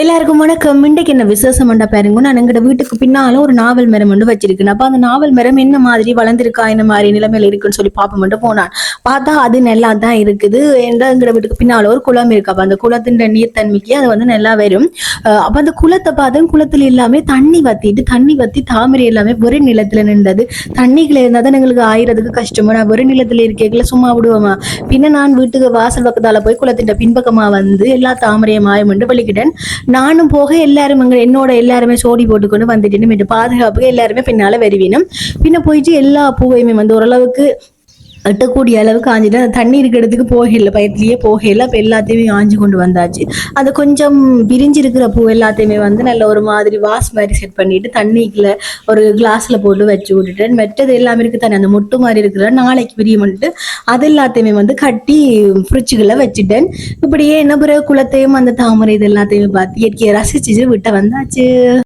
எல்லாருக்கும் வணக்கம். இன்றைக்கு என்ன விசேஷம் பாருங்க. நான் எங்கட வீட்டுக்கு பின்னால ஒரு நாவல் மரம் வந்து வச்சிருக்கேன் அப்ப அந்த நாவல் மரம் என்ன மாதிரி வளர்ந்திருக்கா? என்ன மாதிரி நிலைமையில இருக்குன்னு சொல்லி பார்ப்போம்ட்டு போனான். பார்த்தா அது நல்லா தான் இருக்குது. எந்த எங்கட வீட்டுக்கு பின்னால ஒரு குளம் இருக்கு. அப்ப அந்த குளத்தின் நீர் தன்மைக்கு அது வந்து நல்லா வரும். அஹ் அப்ப அந்த குளத்தை பார்த்தா குளத்துல எல்லாமே தண்ணி வத்திட்டு தண்ணி வத்தி தாமரை எல்லாமே ஒரு நிலத்துல நின்றது. தண்ணிகளை இருந்தா தான் எங்களுக்கு ஆயிரத்துக்கு கஷ்டமா? நான் ஒரு நிலத்துல இருக்கேக்கல சும்மா விடுவோமா? பின்ன நான் வீட்டுக்கு வாசல் பக்கத்தால போய் குளத்தின் பின்பக்கமா வந்து எல்லா தாமரையும் மாயமென்று வெளிக்கிட்டேன் நானும் போக எல்லாரும் அங்க என்னோட எல்லாருமே சோடி போட்டுக்கொண்டு வந்துட்டு பாதுகாப்புக்கு எல்லாருமே பின்னால வருவினும். பின்ன போயிட்டு எல்லா பூவையுமே வந்து ஓரளவுக்கு எட்டக்கூடிய அளவுக்கு ஆஞ்சிட்டு அந்த தண்ணி இருக்கிற இடத்துக்கு போகல பயத்திலேயே போகல அப்போ எல்லாத்தையுமே ஆஞ்சு கொண்டு வந்தாச்சு. அதை கொஞ்சம் பிரிஞ்சிருக்கிற பூ எல்லாத்தையுமே வந்து நல்ல ஒரு மாதிரி வாஸ் மாதிரி செட் பண்ணிட்டு தண்ணிக்குள்ள ஒரு கிளாஸ்ல போட்டு வச்சு விட்டுட்டேன் மெட்டது எல்லாமே இருக்கு தானே அந்த மொட்டு மாதிரி இருக்கிற நாளைக்கு பிரியமன்ட்டு அது எல்லாத்தையுமே வந்து கட்டி ஃப்ரிட்ஜுக்குள்ள வச்சுட்டேன் இப்படியே என்ன பிறகு குளத்தையும் அந்த தாமரை இது எல்லாத்தையுமே பார்த்து இயற்கையை ரசிச்சு விட்ட வந்தாச்சு.